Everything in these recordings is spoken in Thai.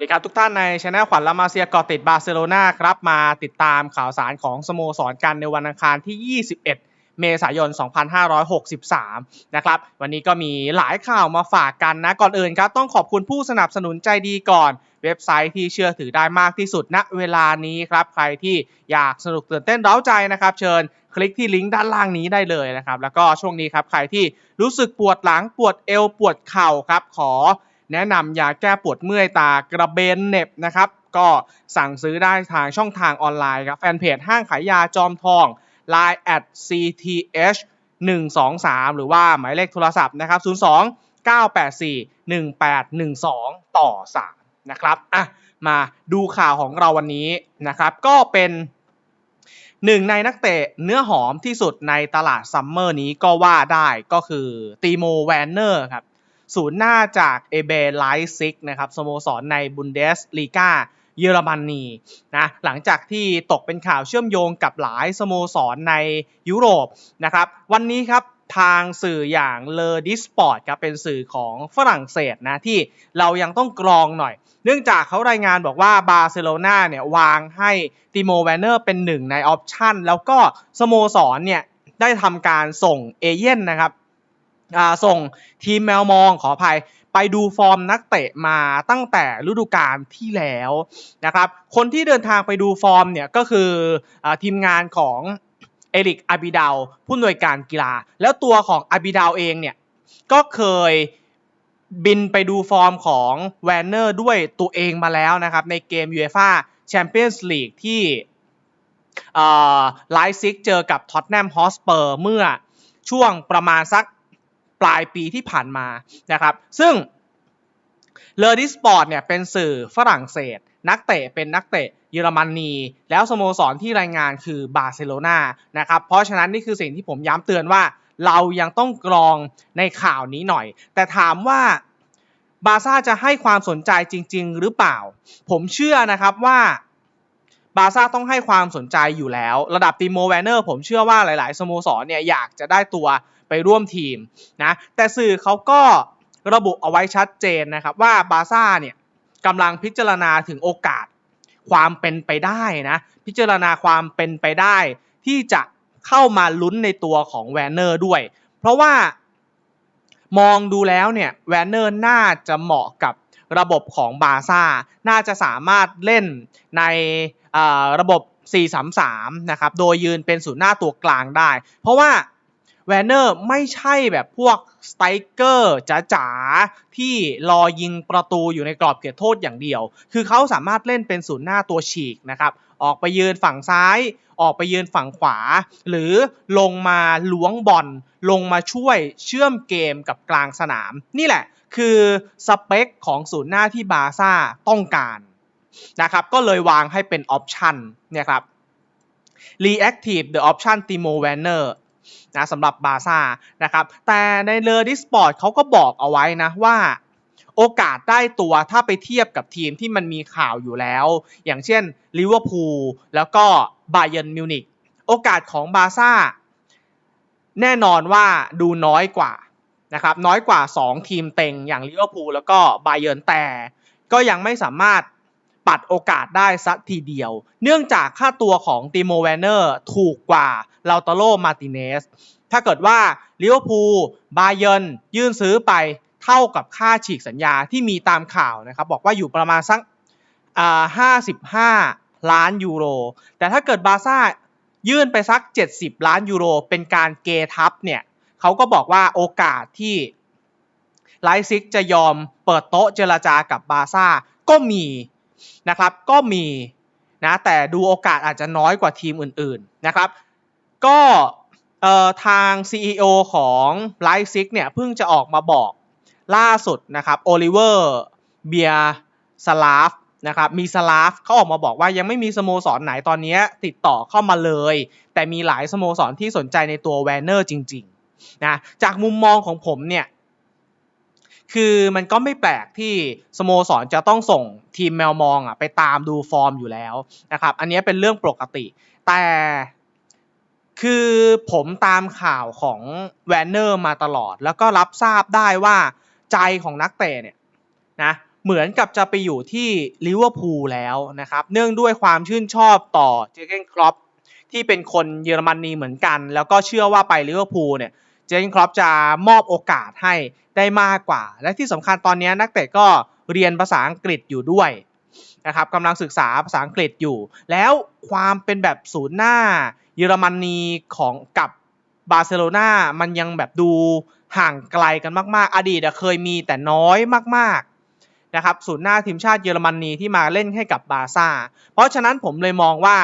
สวัสดีครับทุกท่านในช anel ขวัญละมาเซียกาะติดบาร์เซโลนาครับมาติดตามข่าวสารของสโมสรกันในวันอังคารที่ 21 เมษายน 2563 นะครับ วันนี้ก็มีหลายข่าวมาฝากกันนะ ก่อนอื่นครับ ต้องขอบคุณผู้สนับสนุนใจดีก่อนเว็บไซต์ที่เชื่อถือได้มากที่สุดณเวลานี้ครับ ใครที่อยากสนุกตื่นเต้นเร้าใจนะครับ เชิญคลิกที่ลิงก์ด้านล่างนี้ได้เลยนะครับ แล้วก็ช่วงนี้ครับใครที่รู้สึกปวดหลังปวดเอวปวดเข่าครับขอ แนะนำยาแก้ปวดเมื่อยตากระเบนเน็บนะครับ ก็สั่งซื้อได้ทางช่องทางออนไลน์ครับ แฟนเพจห้างขายยาจอมทอง Line at cth 123 หรือว่าหมายเลขโทรศัพท์นะครับ 02 984 1812 ต่อ 3 นะครับอะมาดูข่าวของเราวันนี้นะครับ ก็เป็นหนึ่งในนักเตะเนื้อหอมที่สุดในตลาดซัมเมอร์นี้ก็ว่าได้ก็คือตีโมแวนเนอร์ครับ ศูนย์หน้าจากเอเบไลซิกนะครับสโมสรในบุนเดสลีกาเยอรมนีนะหลังจากที่ตกเป็นข่าวเชื่อมโยงกับหลายสโมสรในยุโรปนะครับวันนี้ครับทางสื่ออย่างเลอดิสปอร์ตครับเป็นสื่อของฝรั่งเศสนะที่เรายังต้องกรองหน่อย เนื่องจากเขารายงานบอกว่าบาร์เซโลนาเนี่ยวางให้ติโมแวนเนอร์เป็นหนึ่งในออปชันแล้วก็สโมสรเนี่ยได้ทำการส่งเอเย่นนะครับ ส่งทีมแมวมองขออภัยไปดูฟอร์มนักเตะมาตั้งแต่ฤดูกาลที่แล้วนะครับ คนที่เดินทางไปดูฟอร์มเนี่ยก็คืออทีมงานของเอริกอาบิดาวผู้อำนวยการกีฬา แล้วตัวของอาบิดาวเองเนี่ยก็เคยบินไปดูฟอร์มของแวนเนอร์ด้วยตัวเองมาแล้วนะครับ ในเกม UEFA Champions League ที่ไลซิกเจอกับท็อตแนมฮอสเปอร์เมื่อช่วงประมาณสัก ปลายปีที่ผ่านมานะครับ ซึ่งเลอดิสปอร์ตเนี่ยเป็นสื่อฝรั่งเศส นักเตะเป็นนักเตะเยอรมนี แล้วสโมสรที่รายงานคือบาร์เซโลนานะครับ เพราะฉะนั้นนี่คือสิ่งที่ผมย้ำเตือนว่าเรายังต้องกรองในข่าวนี้หน่อย แต่ถามว่าบาซ่าจะให้ความสนใจจริง ๆ หรือเปล่า ผมเชื่อนะครับว่าบาซ่าต้องให้ความสนใจอยู่แล้ว ระดับติโมแวนเนอร์ผมเชื่อว่าหลาย ๆ สโมสรเนี่ยอยากจะได้ตัว ไปร่วมทีมนะแต่สื่อเขาก็ระบุเอาไว้ชัดเจนนะครับว่าบาซ่าเนี่ยกำลังพิจารณาถึงโอกาสความเป็นไปได้นะพิจารณาความเป็นไปได้ ที่จะเข้ามาลุ้นในตัวของแวนเนอร์ด้วย เพราะว่ามองดูแล้วเนี่ยแวนเนอร์น่าจะเหมาะกับระบบของบาซ่า น่าจะสามารถเล่นในระบบ 4-3-3 นะครับ โดยยืนเป็นศูนย์หน้าตัวกลางได้ เพราะว่า แวนเนอร์ไม่ใช่แบบพวกสไตรเกอร์จ๋าๆ ที่รอยิงประตูอยู่ในกรอบเขตโทษอย่างเดียว คือเขาสามารถเล่นเป็นศูนย์หน้าตัวฉีกนะครับออกไปยืนฝั่งซ้าย ออกไปยืนฝั่งขวา หรือลงมาล้วงบอลลงมาช่วยเชื่อมเกมกับกลางสนาม นี่แหละคือสเปคของศูนย์หน้าที่บาซ่าต้องการนะครับก็เลยวางให้เป็นออปชันเนี่ยครับ reactive the option Timo Werner นะสำหรับบาซ่านะครับแต่ในเลอดิสปอร์ตเขาก็บอกเอาไว้นะว่าโอกาสได้ตัวถ้าไปเทียบกับทีมที่มันมีข่าวอยู่แล้ว อย่างเช่นลิเวอร์พูลแล้วก็บาเยนมิวนิกโอกาสของบาซ่าแน่นอนว่าดูน้อยกว่านะครับน้อยกว่า 2 ทีมเต็งอย่างลิเวอร์พูลแล้วก็บาเยนแต่ก็ยังไม่สามารถ ปัดโอกาสได้สักทีเดียว เนื่องจากค่าตัวของติโมแวนเนอร์ถูกกว่าลาตาโลมาติเนส ถ้าเกิดว่าลิเวอร์พูลบาเยนยื่นซื้อไปเท่ากับค่าฉีกสัญญาที่มีตามข่าวนะครับ บอกว่าอยู่ประมาณสักห้าสิบห้าล้านยูโร แต่ถ้าเกิดบาซ่ายื่นไปสัก 70 ล้านยูโร เป็นการเกทับเนี่ยเขาก็บอกว่าโอกาสที่ไลซิกจะยอมเปิดโต๊ะเจรจากับบาซ่าก็มี นะครับก็มีนะแต่ดูโอกาสอาจจะน้อยกว่าทีมอื่นๆนะครับ ก็ทาง CEO ของไลซิกเนี่ยเพิ่งจะออกมาบอกล่าสุดนะครับโอลิเวอร์เบียสลาฟนะครับมีสลาฟเขาออกมาบอกว่ายังไม่มีสโมสรไหนตอนนี้ติดต่อเข้ามาเลย แต่มีหลายสโมสรที่สนใจในตัวแวนเนอร์จริงๆนะจากมุมมองของผมเนี่ย คือมันก็ไม่แปลกที่สโมสรจะต้องส่งทีมแมวมองอะไปตามดูฟอร์มอยู่แล้วนะครับ อันนี้เป็นเรื่องปกติ แต่คือผมตามข่าวของแวนเนอร์มาตลอด แล้วก็รับทราบได้ว่าใจของนักเตะเนี่ยนะเหมือนกับจะไปอยู่ที่ลิเวอร์พูลแล้วนะครับ เนื่องด้วยความชื่นชอบต่อเจเกนครอปที่เป็นคนเยอรมนีเหมือนกัน แล้วก็เชื่อว่าไปลิเวอร์พูลเนี่ย เจนครอปจะมอบโอกาสให้ได้มากกว่า และที่สำคัญตอนนี้นักเตะก็เรียนภาษาอังกฤษอยู่ด้วยนะครับกำลังศึกษาภาษาอังกฤษอยู่ แล้วความเป็นแบบศูนย์หน้า เยอรมนีของกับบาร์เซโลนามันยังแบบดูห่างไกลกันมาก ๆ อดีตเคยมีแต่น้อยมากๆนะครับศูนย์หน้าทีมชาติเยอรมนีที่มาเล่นให้กับบาร์ซ่า เพราะฉะนั้นผมเลยมองว่า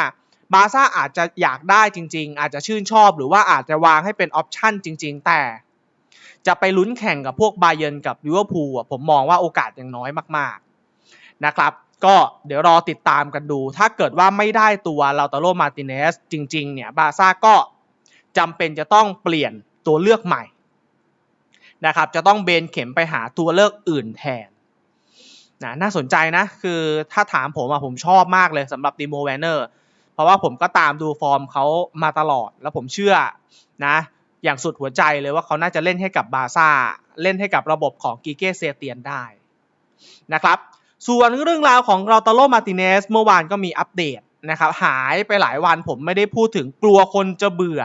บาซ่าอาจจะอยากได้จริง ๆ อาจจะชื่นชอบหรือว่าอาจจะวางให้เป็นออปชั่นจริง ๆ แต่จะไปลุ้นแข่งกับพวกบาเยิร์นกับลิเวอร์พูลอะผมมองว่าโอกาสยังน้อยมากๆนะครับ ก็เดี๋ยวรอติดตามกันดู ถ้าเกิดว่าไม่ได้ตัวลาตาโรมาติเนสจริง ๆ เนี่ยบาซ่าก็จำเป็นจะต้องเปลี่ยนตัวเลือกใหม่นะครับจะต้องเบนเข็มไปหาตัวเลือกอื่นแทนนะน่าสนใจนะ คือถ้าถามผมอะผมชอบมากเลยสำหรับดิโมแวนเนอร์ เพราะว่าผมก็ตามดูฟอร์มเขามาตลอด แล้วผมเชื่อนะ อย่างสุดหัวใจเลยว่าเขาน่าจะเล่นให้กับบาซ่า เล่นให้กับระบบของกิเกเซเตียนได้นะครับ ส่วนเรื่องราวของเราตาโลมาติเนสเมื่อวานก็มีอัปเดตนะครับ หายไปหลายวันผมไม่ได้พูดถึงกลัวคนจะเบื่อ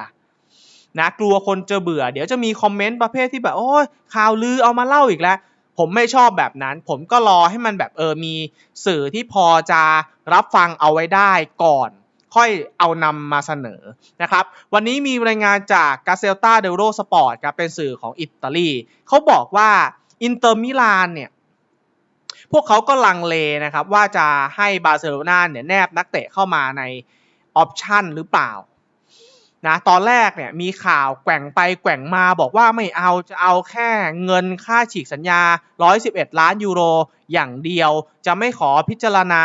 นะกลัวคนจะเบื่อ เดี๋ยวจะมีคอมเมนต์ประเภทที่แบบโอ้ยข่าวลือเอามาเล่าอีกแล้ว ผมไม่ชอบแบบนั้น ผมก็รอให้มันแบบเออมีสื่อที่พอจะรับฟังเอาไว้ได้ก่อน ค่อยเอานำมาเสนอนะครับ วันนี้มีรายงานจากกาเซลตาเดโรสปอร์ตครับเป็นสื่อของอิตาลีเขาบอกว่าอินเตอร์มิลานเนี่ยพวกเขาก็ลังเลนะครับว่าจะให้บาร์เซโลนาเนี่ยแนบนักเตะเข้ามาในออปชันหรือเปล่านะตอนแรกเนี่ยมีข่าวแกว่งไปแกว่งมาบอกว่าไม่เอาจะเอาแค่เงินค่าฉีกสัญญา 111 ล้านยูโรอย่างเดียว จะไม่ขอพิจารณา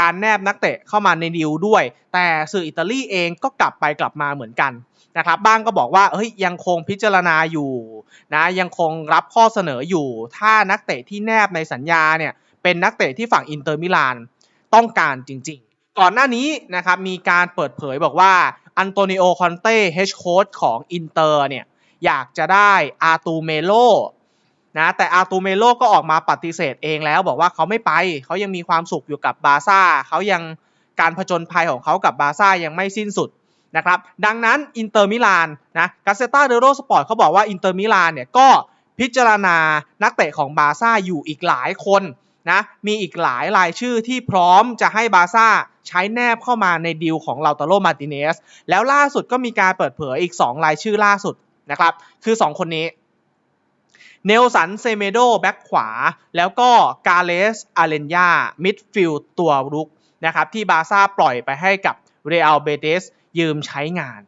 การแนบนักเตะเข้ามาในดีลด้วย แต่สื่ออิตาลีเองก็กลับไปกลับมาเหมือนกันนะครับบ้างก็บอกว่าเฮ้ยยังคงพิจารณาอยู่นะยังคงรับข้อเสนออยู่ ถ้านักเตะที่แนบในสัญญาเนี่ยเป็นนักเตะที่ฝั่งอินเตอร์มิลานต้องการจริง ๆ ก่อนหน้านี้นะครับมีการเปิดเผยบอกว่าอันโตนิโอคอนเต้เฮดโค้ชของอินเตอร์เนี่ยอยากจะได้อาตูเมโล นะแต่อาตูเมโลก็ออกมาปฏิเสธเองแล้วบอกว่าเขาไม่ไป เขายังมีความสุขอยู่กับบาซ่าเขายังการผจญภัยของเขากับบาซ่ายังไม่สิ้นสุดนะครับดังนั้นอินเตอร์มิลานนะกาเซต้าเดโรสปอร์ตเขาบอกว่าอินเตอร์มิลานเนี่ยก็พิจารณานักเตะของบาซ่าอยู่อีกหลายคนนะมีอีกหลายรายชื่อที่พร้อมจะให้บาซ่าใช้แนบเข้ามาในดีลของลาตาโรมาติเนสแล้วล่าสุดก็มีการเปิดเผยอีก 2 รายชื่อล่าสุดนะครับคือ 2 คนนี้ เนลสันเซเมโดแบ็กขวา แล้วก็กาเลสอาเลนยามิดฟิลด์ตัวรุกนะครับที่บาซ่าปล่อยไปให้กับเรอัลเบเตสยืมใช้งาน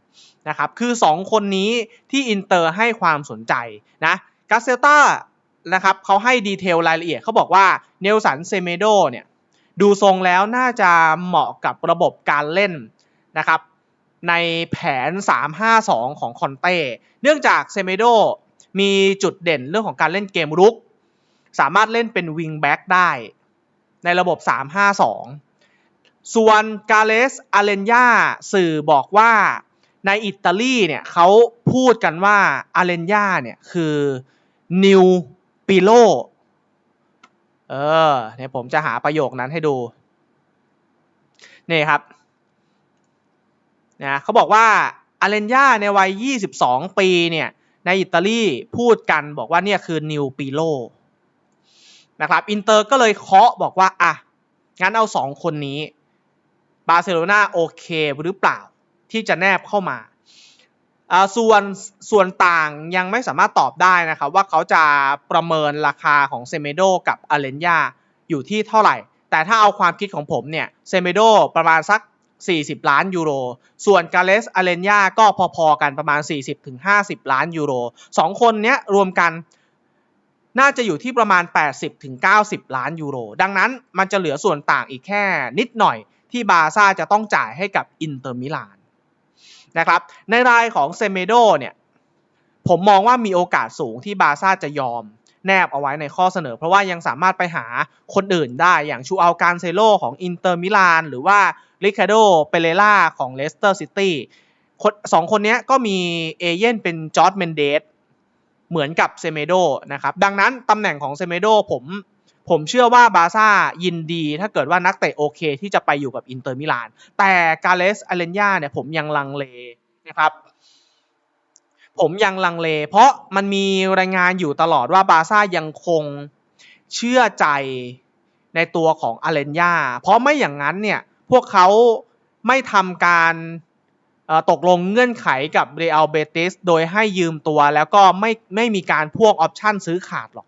นะครับคือ 2 คนนี้ที่อินเตอร์ให้ความสนใจนะกาเซลตานะครับเขาให้ดีเทลรายละเอียดเขาบอกว่าเนลสันเซเมโดเนี่ยดูทรงแล้วน่าจะเหมาะกับระบบการเล่นนะครับในแผน 3-5-2 ของคอนเต้ เนื่องจากเซเมโด มีจุดเด่นเรื่องของการเล่นเกมรุก สามารถเล่นเป็นวิงแบ็กได้ในระบบ 3-5-2 ส่วนกาเลสอาเลนยาสื่อบอกว่าในอิตาลีเนี่ยเขาพูดกันว่าอาเลนยาเนี่ยคือนิวปิโลเออเนี่ยผมจะหาประโยคนั้นให้ดูนี่ครับนะเขาบอกว่าอาเลนยาในวัย 22 ปีเนี่ย ในอิตาลีพูดกันบอกว่าเนี่ยคือนิวปิโลนะครับอินเตอร์ก็เลยเคาะบอกว่าอะงั้นเอาสองคนนี้บาร์เซโลนาโอเคหรือเปล่าที่จะแนบเข้ามาส่วนส่วนต่างยังไม่สามารถตอบได้นะครับว่าเขาจะประเมินราคาของเซเมโดกับอาเลนยาอยู่ที่เท่าไหร่ แต่ถ้าเอาความคิดของผมเนี่ยเซเมโดประมาณสัก 40 ล้านยูโร ส่วนกาเลสอาเลนยาก็พอๆกันประมาณ 40-50 ล้านยูโรสองคนนี้รวมกันน่าจะอยู่ที่ประมาณ 80-90 ล้านยูโร ดังนั้นมันจะเหลือส่วนต่างอีกแค่นิดหน่อยที่บาซ่าจะต้องจ่ายให้กับอินเตอร์มิลานนะครับ ในรายของเซเมโดเนี่ยผมมองว่ามีโอกาสสูงที่บาซ่าจะยอม แนบเอาไว้ในข้อเสนอ เพราะว่ายังสามารถไปหาคนอื่นได้อย่างชูอัลการเซโลของอินเตอร์มิลานหรือว่าริคาโดเปเรล่าของเลสเตอร์ซิตี้สองคนนี้ก็มีเอเย่นเป็นจอร์ดเมนเดสเหมือนกับเซเมโดนะครับดังนั้นตำแหน่งของเซเมโดผมผมเชื่อว่าบาซ่ายินดีถ้าเกิดว่านักเตะโอเคที่จะไปอยู่กับอินเตอร์มิลานแต่กาเลสอเลนยาเนี่ยผมยังลังเลนะครับ ผมยังลังเล เพราะมันมีรายงานอยู่ตลอดว่าบาร์ซ่ายังคงเชื่อใจในตัวของอาเลนยาเพราะไม่อย่างนั้นเนี่ย พวกเขาไม่ทำการตกลงเงื่อนไขกับเรอัลเบติสโดยให้ยืมตัวแล้วก็ไม่ไม่มีการพ่วงออปชั่นซื้อขาดหรอก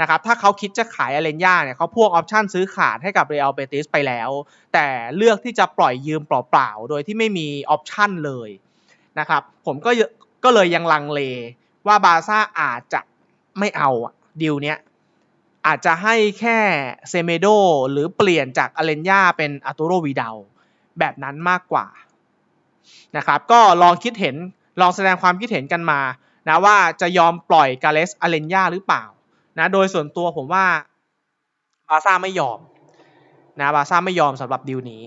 นะครับถ้าเขาคิดจะขายอาเลนยาเนี่ยเขาพ่วงออปชั่นซื้อขาดให้กับเรอัลเบติสไปแล้ว แต่เลือกที่จะปล่อยยืมเปล่าๆ โดยที่ไม่มีออปชั่นเลยนะครับผมก็ ก็เลยยังลังเลว่าบาซ่าอาจจะไม่เอาดีลเนี้ยอาจจะให้แค่เซเมโดหรือเปลี่ยนจากอเลนยาเป็นอาตูโรวีดาแบบนั้นมากกว่านะครับก็ลองคิดเห็นลองแสดงความคิดเห็นกันมานะว่าจะยอมปล่อยกาเลสอเลนยาหรือเปล่านะโดยส่วนตัวผมว่าบาซ่าไม่ยอมนะบาซ่าไม่ยอมสำหรับดีลนี้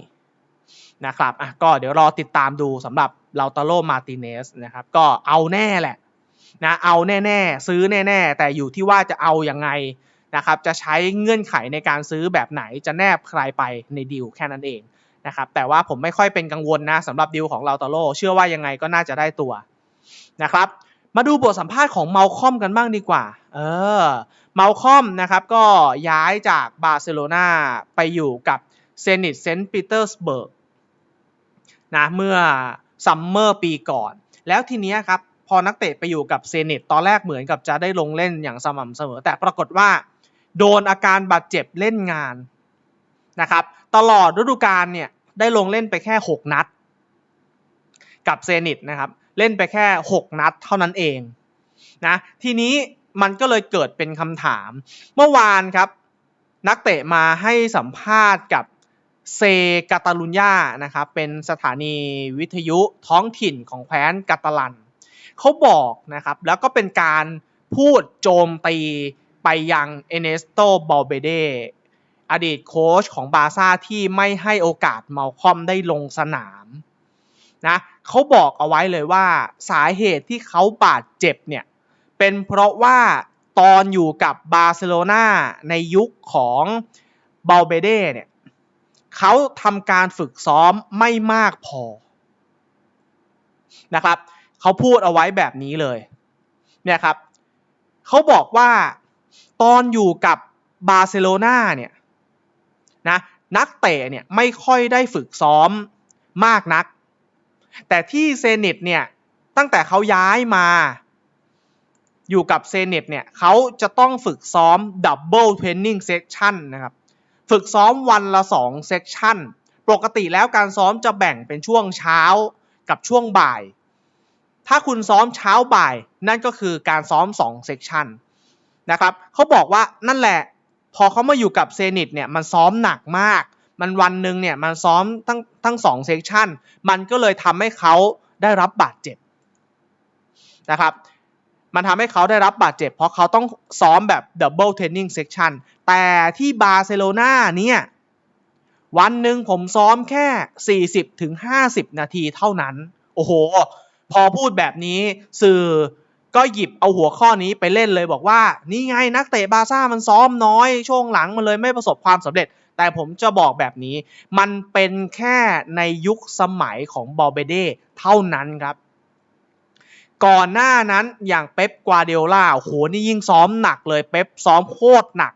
นะครับอะก็เดี๋ยวรอติดตามดูสำหรับลาตาโลมาติเนสนะครับก็เอาแน่แหละนะเอาแน่ๆ ซื้อแน่ ๆ แต่อยู่ที่ว่าจะเอาอยัางไงนะครับจะใช้เงื่อนไขในการซื้อแบบไหนจะแนบใครไปในดีลแค่นั้นเองนะครับแต่ว่าผมไม่ค่อยเป็นกังวลนะสำหรับดีลของเราตาโลเชื่อว่ายังไงก็น่าจะได้ตัวนะครับมาดูบทสัมภาษณ์ของเมาคอมกันบ้างดีกว่า เออ เมาคอมนะครับก็ย้ายจากบาร์เซโลนาไปอยู่กับเซนิตเซนต์ปีเตอร์สเบิร์ก นะเมื่อซัมเมอร์ปีก่อน แล้วทีนี้ครับพอนักเตะไปอยู่กับเซนิตตอนแรกเหมือนกับจะได้ลงเล่นอย่างสม่ำเสมอ แต่ปรากฏว่า โดนอาการบาดเจ็บเล่นงานนะครับตลอดฤดูกาลเนี่ยได้ลงเล่นไปแค่ 6 นัด กับเซนิตนะครับเล่นไปแค่ 6 นัดเท่านั้นเองนะทีนี้มันก็เลยเกิดเป็นคำถาม เมื่อวานครับ นักเตะมาให้สัมภาษณ์กับ เซกาตาลุญญานะครับเป็นสถานีวิทยุท้องถิ่นของแคว้นกาตาลันเขาบอกนะครับแล้วก็เป็นการพูดโจมตีไปยังเอเนสโตบอลเบเดอดีตโค้ชของบาซ่าที่ไม่ให้โอกาสเมาคอมได้ลงสนามนะเขาบอกเอาไว้เลยว่าสาเหตุที่เขาบาดเจ็บเนี่ยเป็นเพราะว่าตอนอยู่กับบาร์เซโลนาในยุคของเบลเบเดเนี่ย เขาทำการฝึกซ้อมไม่มากพอนะครับเขาพูดเอาไว้แบบนี้เลยเนี่ยครับเขาบอกว่าตอนอยู่กับบาร์เซโลนาเนี่ยนะนักเตะเนี่ยไม่ค่อยได้ฝึกซ้อมมากนัก แต่ที่เซนิตเนี่ยตั้งแต่เขาย้ายมาอยู่กับเซนิตเนี่ยเขาจะต้องฝึกซ้อมดับเบิลเทรนนิ่งเซสชั่นนะครับ ฝึกซ้อมวันละ 2 เซสชั่น ปกติแล้วการซ้อมจะแบ่งเป็นช่วงเช้ากับช่วงบ่าย ถ้าคุณซ้อมเช้าบ่าย นั่นก็คือการซ้อม 2 เซสชั่นนะครับเขาบอกว่านั่นแหละ พอเขามาอยู่กับเซนิตเนี่ยมันซ้อมหนักมาก มันวันหนึ่งเนี่ยมันซ้อมทั้งทั้งสองเซสชันมันก็เลยทำให้เขาได้รับบาดเจ็บนะครับ มันทำให้เขาได้รับบาดเจ็บ เพราะเขาต้องซ้อมแบบดับเบิลเทรนนิ่งเซสชันแต่ที่บาร์เซโลนาเนี่ย วันหนึ่งผมซ้อมแค่ 40ถึง50 นาทีเท่านั้น โอ้โห พอพูดแบบนี้สื่อก็หยิบเอาหัวข้อนี้ไปเล่นเลยบอกว่า นี่ไงนักเตะบาซ่ามันซ้อมน้อย ช่วงหลังมันเลยไม่ประสบความสำเร็จ แต่ผมจะบอกแบบนี้ มันเป็นแค่ในยุคสมัยของบอเบเดเท่านั้นครับ ก่อนหน้านั้นอย่างเป๊ปกวาเดโอลาโหนี่ยิ่งซ้อมหนักเลยเป๊ปซ้อมโคตรหนัก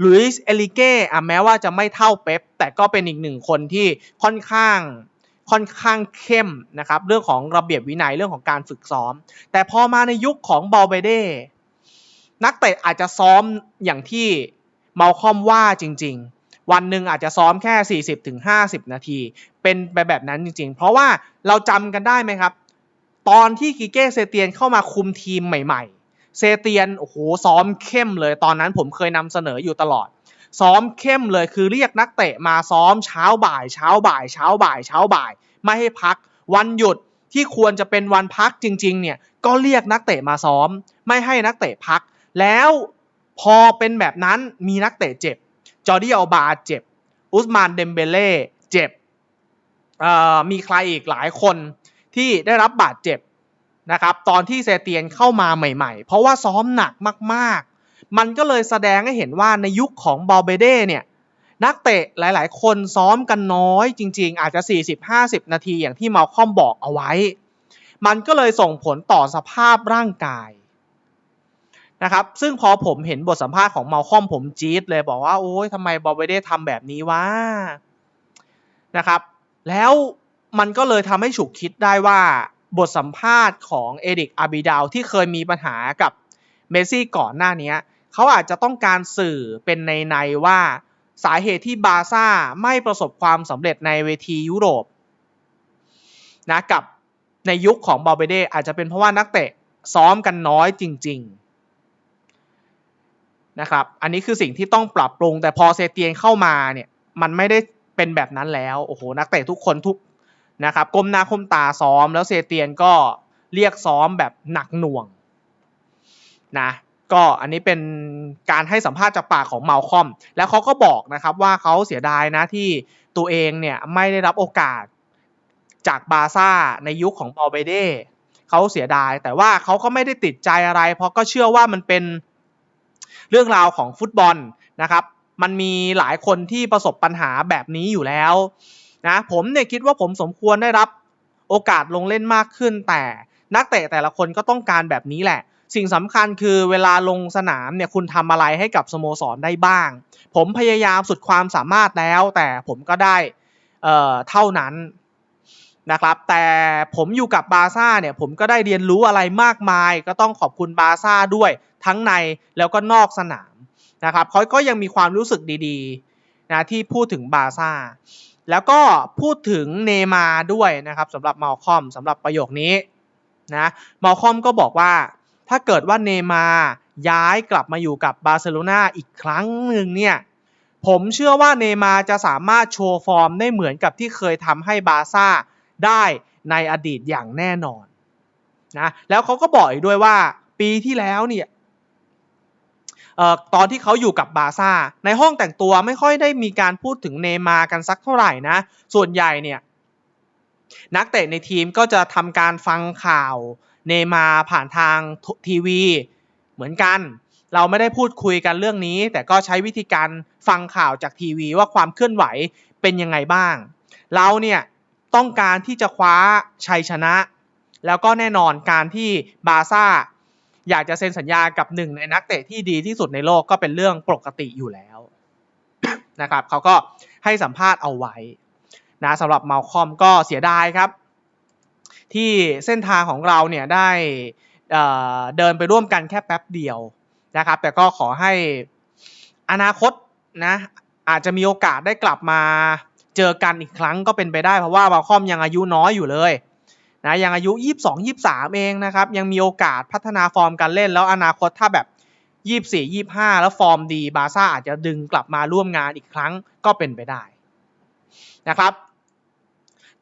หรือเอลิเก้อะแม้ว่าจะไม่เท่าเป๊ปแต่ก็เป็นอีกหนึ่งคนที่ค่อนข้างค่อนข้างเข้มนะครับเรื่องของระเบียบวินัยเรื่องของการฝึกซ้อม แต่พอมาในยุคของบอลเบเด้นักเตะอาจจะซ้อมอย่างที่เมาคอมว่าจริง ๆ วันหนึ่งอาจจะซ้อมแค่ 40-50 นาที เป็นไปแบบนั้นจริง ๆ เพราะว่าเราจำกันได้ไหมครับ ตอนที่กิเก้เซเตียนเข้ามาคุมทีมใหม่ๆ เซเตียนโอ้โหซ้อมเข้มเลยตอนนั้นผมเคยนำเสนออยู่ตลอด ซ้อมเข้มเลยคือเรียกนักเตะมาซ้อมเช้าบ่ายเช้าบ่ายเช้าบ่ายเช้าบ่าย ไม่ให้พัก วันหยุดที่ควรจะเป็นวันพักจริง ๆ เนี่ยก็เรียกนักเตะมาซ้อม ไม่ให้นักเตะพัก แล้วพอเป็นแบบนั้นมีนักเตะเจ็บ จอร์ดิอัลบาเจ็บ อุสมานเดมเบเล่เจ็บมีใครอีกหลายคน ที่ได้รับบาดเจ็บนะครับตอนที่เซเตียนเข้ามาใหม่ๆ เพราะว่าซ้อมหนักมากๆ มันก็เลยแสดงให้เห็นว่าในยุคของบอลเบเด้เนี่ยนักเตะหลายๆ คนซ้อมกันน้อยจริงๆ อาจจะ 40-50 นาทีอย่างที่มาคอมบอกเอาไว้ มันก็เลยส่งผลต่อสภาพร่างกายนะครับซึ่งพอผมเห็นบทสัมภาษณ์ของมาคอมผมจี๊ดเลยบอกว่าโอ้ยทำไมบอลเบเด้ทำแบบนี้วะนะครับ แล้ว มันก็เลยทำให้ฉุกคิดได้ว่าบทสัมภาษณ์ของเอริกอาบิดาวที่เคยมีปัญหากับเมสซี่ก่อนหน้านี้เขาอาจจะต้องการสื่อเป็นในในว่าสาเหตุที่บาซ่าไม่ประสบความสำเร็จในเวทียุโรปนะกับในยุคของบอลเบเดอาจจะเป็นเพราะว่านักเตะซ้อมกันน้อยจริง ๆ นะครับ อันนี้คือสิ่งที่ต้องปรับปรุง แต่พอเซเตียนเข้ามาเนี่ยมันไม่ได้เป็นแบบนั้นแล้ว โอ้โห นักเตะทุกคนทุก นะครับก้มหน้าก้มตาซ้อม แล้วเซเตียนก็เรียกซ้อมแบบหนักหน่วงนะก็อันนี้เป็นการให้สัมภาษณ์จากปากของเมาคอม แล้วเขาก็บอกนะครับว่าเขาเสียดายนะที่ตัวเองเนี่ยไม่ได้รับโอกาสจากบาซ่าในยุคของบอลเบเด้เขาเสียดาย แต่ว่าเขาก็ไม่ได้ติดใจอะไร เพราะก็เชื่อว่ามันเป็นเรื่องราวของฟุตบอลนะครับ มันมีหลายคนที่ประสบปัญหาแบบนี้อยู่แล้ว นะผมเนี่ยคิดว่าผมสมควรได้รับโอกาสลงเล่นมากขึ้น แต่นักเตะแต่ละคนก็ต้องการแบบนี้แหละ สิ่งสำคัญคือเวลาลงสนามเนี่ยคุณทำอะไรให้กับสโมสรได้บ้าง ผมพยายามสุดความสามารถแล้ว แต่ผมก็ได้เอ่อเท่านั้นนะครับแต่ผมอยู่กับบาซ่าเนี่ยผมก็ได้เรียนรู้อะไรมากมาย ก็ต้องขอบคุณบาซ่าด้วยทั้งในแล้วก็นอกสนามนะครับเขาก็ยังมีความรู้สึกดีๆนะที่พูดถึงบาซ่า แล้วก็พูดถึงเนมาด้วยนะครับสำหรับมาลคอมสำหรับประโยคนี้นะมาลคอมก็บอกว่า ถ้าเกิดว่าเนมาย้ายกลับมาอยู่กับบาร์เซโลนาอีกครั้งหนึ่งเนี่ยผมเชื่อว่าเนมาจะสามารถโชว์ฟอร์มได้เหมือนกับที่เคยทำให้บาซ่าได้ในอดีตอย่างแน่นอนนะแล้วเขาก็บอกอีกด้วยว่าปีที่แล้วเนี่ย ตอนที่เขาอยู่กับบาซ่า ในห้องแต่งตัวไม่ค่อยได้มีการพูดถึงเนมากันสักเท่าไหร่นะ ส่วนใหญ่เนี่ยนักเตะในทีมก็จะทำการฟังข่าวเนมาผ่านทางทีวี เหมือนกัน เราไม่ได้พูดคุยกันเรื่องนี้ แต่ก็ใช้วิธีการฟังข่าวจากทีวีว่าความเคลื่อนไหวเป็นยังไงบ้าง เราเนี่ยต้องการที่จะคว้าชัยชนะ แล้วก็แน่นอนการที่บาซ่า อยากจะเซ็นสัญญากับหนึ่งในนักเตะที่ดีที่สุดในโลกก็เป็นเรื่องปกติอยู่แล้วนะครับเขาก็ให้สัมภาษณ์เอาไว้นะสำหรับมาคอมก็เสียดายครับ ที่เส้นทางของเราเนี่ยได้เดินไปร่วมกันแค่แป๊บเดียวนะครับ แต่ก็ขอให้อนาคตนะอาจจะมีโอกาสได้กลับมาเจอกันอีกครั้งก็เป็นไปได้เพราะว่าบาคอมยังอายุน้อยอยู่เลย นะยังอายุ 22 23 เองนะครับ ยังมีโอกาสพัฒนาฟอร์มการเล่น แล้วอนาคตถ้าแบบ 24 25 แล้วฟอร์มดีบาซ่าอาจจะดึงกลับมาร่วมงานอีกครั้งก็เป็นไปได้นะครับ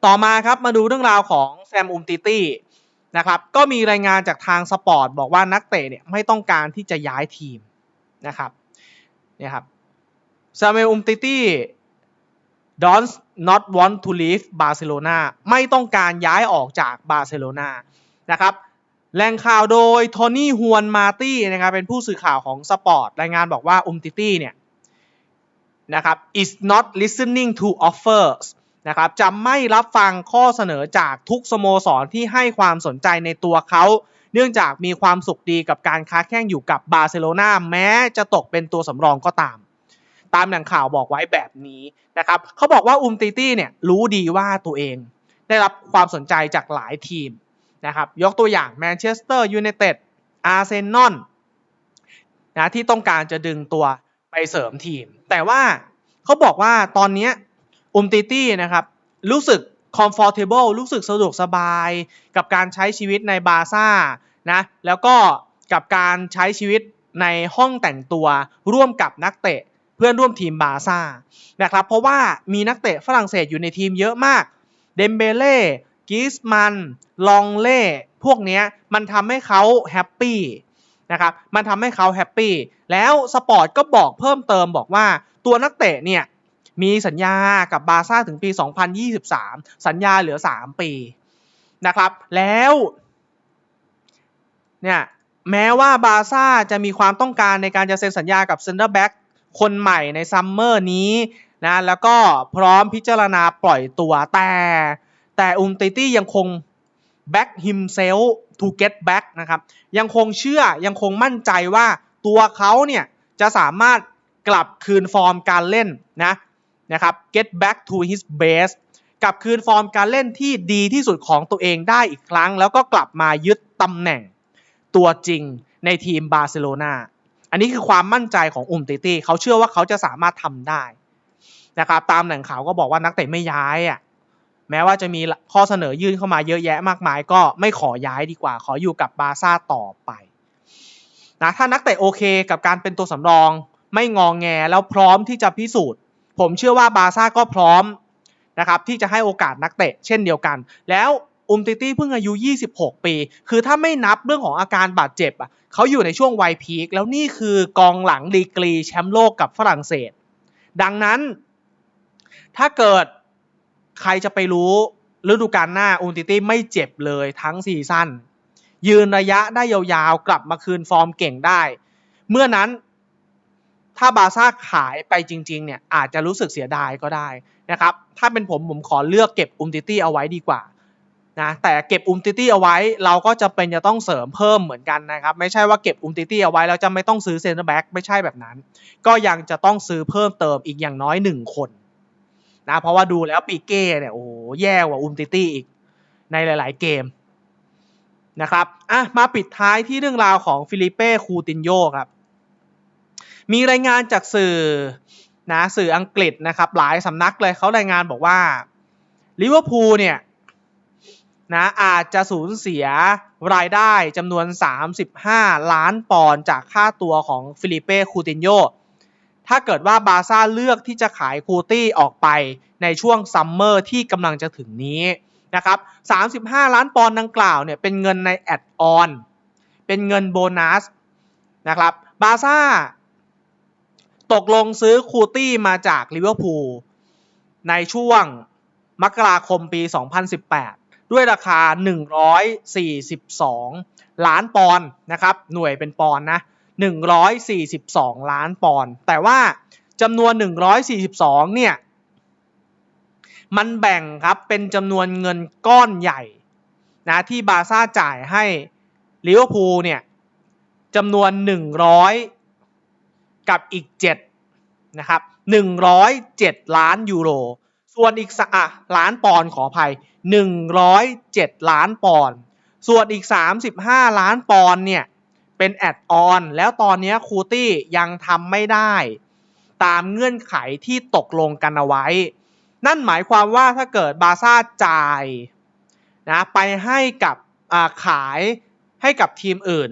ต่อมาครับมาดูเรื่องราวของแซมอุมติตี้นะครับก็มีรายงานจากทางสปอร์ตบอกว่านักเตะเนี่ยไม่ต้องการที่จะย้ายทีมนะครับเนี่ยครับแซมอุมติตี้ don't not want to leave Barcelona ไม่ต้องการย้ายออกจากบาร์เซโลนานะครับแหล่งข่าวโดยโทนี่ฮวนมาตี้นะครับเป็นผู้สื่อข่าวของสปอร์ตรายงานบอกว่าอุมติตี้เนี่ยนะครับ is not listening to offers นะครับจะไม่รับฟังข้อเสนอจากทุกสโมสรที่ให้ความสนใจในตัวเขา เนื่องจากมีความสุขดีกับการค้าแข่งอยู่กับบาร์เซโลนาแม้จะตกเป็นตัวสำรองก็ตาม ตามแหล่งข่าวบอกไว้แบบนี้นะครับเขาบอกว่าอุมติตี้เนี่ยรู้ดีว่าตัวเอง ได้รับความสนใจจากหลายทีมนะครับยกตัวอย่างแมนเชสเตอร์ยูไนเต็ดอาร์เซนอลนะที่ต้องการจะดึงตัวไปเสริมทีม แต่ว่าเขาบอกว่าตอนนี้อุมติตี้นะครับรู้สึก comfortable รู้สึกสะดวกสบาย กับการใช้ชีวิตในบาซ่านะแล้วก็กับการใช้ชีวิตในห้องแต่งตัวร่วมกับนักเตะ พื่อนร่วมทีมบาซ่านะครับเพราะว่ามีนักเตะฝรั่งเศสอยู่ในทีมเยอะมากเดมเบเล่กิสมันลองเล่พวกนี้มันทำให้เขาแฮปปี้นะครับมันทำให้เขาแฮปปี้แล้วสปอร์ตก็บอกเพิ่มเติมบอกว่าตัวนักเตะเนี่ยมีสัญญากับบาซ่าถึงปี 2023 สัญญาเหลือ 3 ปีนะครับแล้วเนี่ยแม้ว่าบาซ่าจะมีความต้องการในการจะเซ็นสัญญากับเซนเตอร์แบ็ก คนใหม่ในซัมเมอร์นี้นะแล้วก็พร้อมพิจารณาปล่อยตัวแต่ แต่อุมติตี้ยังคง back himself to get back นะครับยังคงเชื่อยังคงมั่นใจว่าตัวเขาเนี่ยจะสามารถกลับคืนฟอร์มการเล่นนะนะครับ get back to his base กลับคืนฟอร์มการเล่นที่ดีที่สุดของตัวเองได้อีกครั้ง แล้วก็กลับมายึดตำแหน่งตัวจริงในทีมบาร์เซโลนา อันนี้คือความมั่นใจของอุมติตี้เขาเชื่อว่าเขาจะสามารถทำได้นะครับตามแหล่งข่าวก็บอกว่านักเตะไม่ย้ายอะแม้ว่าจะมีข้อเสนอยื่นเข้ามาเยอะแยะมากมาย ก็ไม่ขอย้ายดีกว่า ขออยู่กับบาซ่าต่อไปนะถ้านักเตะโอเคกับการเป็นตัวสำรอง ไม่งองแงแล้วพร้อมที่จะพิสูจน์ ผมเชื่อว่าบาซ่าก็พร้อมนะครับที่จะให้โอกาสนักเตะเช่นเดียวกัน แล้ว อุมติตี้เพิ่งอายุ 26 ปี คือถ้าไม่นับเรื่องของอาการบาดเจ็บอะเขาอยู่ในช่วงวัยพีคแล้วนี่คือกองหลังดีกรีแชมป์โลกกับฝรั่งเศส ดังนั้น ถ้าเกิดใครจะไปรู้ฤดูกาลหน้าอุนติตี้ไม่เจ็บเลยทั้งซีซั่นยืนระยะได้ยาวๆ กลับมาคืนฟอร์มเก่งได้ เมื่อนั้นถ้าบาซ่าขายไปจริง ๆ เนี่ยอาจจะรู้สึกเสียดายก็ได้นะครับ ถ้าเป็นผมผมขอเลือกเก็บอุมติตี้เอาไว้ดีกว่า นะแต่เก็บอุมติตี้เอาไว้เราก็จะเป็นจะต้องเสริมเพิ่มเหมือนกันนะครับ ไม่ใช่ว่าเก็บอุมติตี้เอาไว้แล้วจะไม่ต้องซื้อเซนเตอร์แบ็กไม่ใช่แบบนั้น ก็ยังจะต้องซื้อเพิ่มเติมอีกอย่างน้อยหนึ่งคนนะเพราะว่าดูแล้วปีเก้เนี่ยโอ้โหแย่กว่าอุมติตี้อีกในหลาย ๆ เกมนะครับอะมาปิดท้ายที่เรื่องราวของฟิลิเป้คูตินโยครับ มีรายงานจากสื่อนะสื่ออังกฤษนะครับหลายสำนักเลยเขารายงานบอกว่าลิเวอร์พูลเนี่ย นะอาจจะสูญเสียรายได้จำนวน 35 ล้านปอนด์จากค่าตัวของฟิลิเป้คูตินโยถ้าเกิดว่าบาซ่าเลือกที่จะขายคูตี้ออกไปในช่วงซัมเมอร์ที่กำลังจะถึงนี้นะครับ 35 ล้านปอนด์ดังกล่าวเนี่ยเป็นเงินในแอดออน เป็นเงินโบนัสนะครับ บาซ่าตกลงซื้อคูตี้มาจากลิเวอร์พูลในช่วงมกราคมปี 2018 ด้วยราคา 142 ล้านปอนด์นะครับ หน่วยเป็นปอนด์นะ 142 ล้านปอนด์ แต่ว่าจำนวน 142 เนี่ย มันแบ่งครับ เป็นจำนวนเงินก้อนใหญ่นะที่บาซ่าจ่ายให้ลิเวอร์พูลเนี่ยจำนวน 100 กับอีก 7 นะครับ 107 ล้านยูโร ส่วนอีกอะล้านปอนด์ขออภัย 107 ล้านปอนด์ส่วนอีก 35 ล้านปอนด์เนี่ยเป็นแอดออน แล้วตอนนี้คูตี้ยังทำไม่ได้ ตามเงื่อนไขที่ตกลงกันเอาไว้ นั่นหมายความว่าถ้าเกิดบาซ่าจ่ายนะไปให้กับขายให้กับทีมอื่น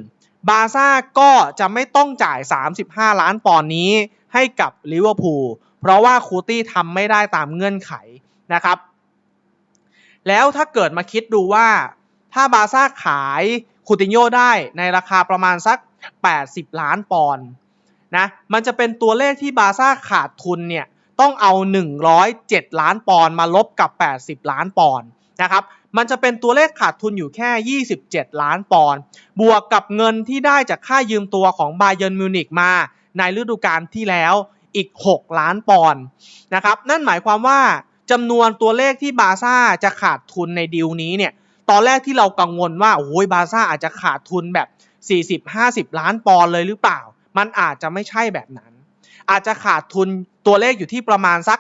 บาซ่าก็จะไม่ต้องจ่าย 35 ล้านปอนด์นี้ให้กับลิเวอร์พูล เพราะว่าคูตี้ทำไม่ได้ตามเงื่อนไขนะครับ แล้วถ้าเกิดมาคิดดูว่า ถ้าบาซ่าขายคูตินโยได้ในราคาประมาณสัก 80 ล้านปอนด์นะมันจะเป็นตัวเลขที่บาซ่าขาดทุนเนี่ยต้องเอา 107 ล้านปอนด์มาลบกับ 80 ล้านปอนด์นะครับ มันจะเป็นตัวเลขขาดทุนอยู่แค่ 27 ล้านปอนด์ บวกกับเงินที่ได้จากค่ายืมตัวของบาเยิร์นมิวนิกมาในฤดูกาลที่แล้ว อีก 6 ล้านปอนด์นะครับนั่นหมายความว่าจำนวนตัวเลขที่บาซ่าจะขาดทุนในดีลนี้เนี่ยตอนแรกที่เรากังวลว่าโอ้ยบาซ่าอาจจะขาดทุนแบบ 40-50 ล้านปอนด์เลยหรือเปล่า มันอาจจะไม่ใช่แบบนั้น อาจจะขาดทุนตัวเลขอยู่ที่ประมาณสัก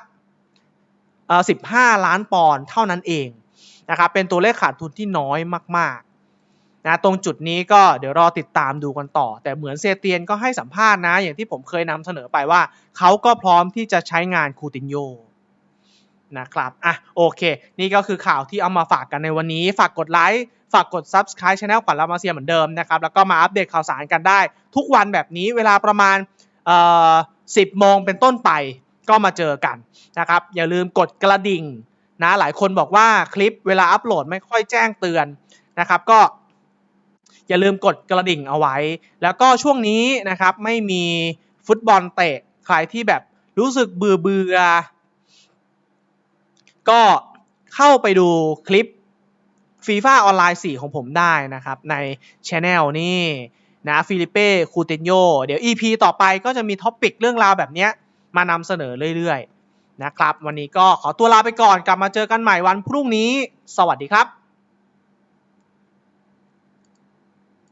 เอ่อ15 ล้านปอนด์เท่านั้นเองนะครับเป็นตัวเลขขาดทุนที่น้อยมากๆ นะตรงจุดนี้ก็เดี๋ยวรอติดตามดูกันต่อ แต่เหมือนเซเตียนก็ให้สัมภาษณ์นะ อย่างที่ผมเคยนำเสนอไปว่า เขาก็พร้อมที่จะใช้งานคูตินโยนะครับอะโอเค นี่ก็คือข่าวที่เอามาฝากกันในวันนี้ ฝากกดไลค์ฝากกด Subscribe Channel ขวัญลามาเซียเหมือนเดิมนะครับแล้วก็มาอัปเดตข่าวสารกันได้ ทุกวันแบบนี้เวลาประมาณเอ่อ10โมงเป็นต้นไปก็มาเจอกันนะครับอย่าลืมกดกระดิ่งนะหลายคนบอกว่าคลิปเวลาอัปโหลดไม่ค่อยแจ้งเตือนนะครับก็ อย่าลืมกดกระดิ่งเอาไว้ แล้วก็ช่วงนี้นะครับไม่มีฟุตบอลเตะใครที่แบบรู้สึกเบื่อเบื่อก็เข้าไปดูคลิปฟีฟ่าออนไลน์4ของผมได้นะครับ ในช n e l นี่นะฟิลิเป้คูตินโยเดี๋ยว EP ต่อไปก็จะมีท็อปิกเรื่องราวแบบเนี้ยมานำเสนอเรื่อยๆนะครับ วันนี้ก็ขอตัวลาไปก่อนกลับมาเจอกันใหม่วันพรุ่งนี้ สวัสดีครับ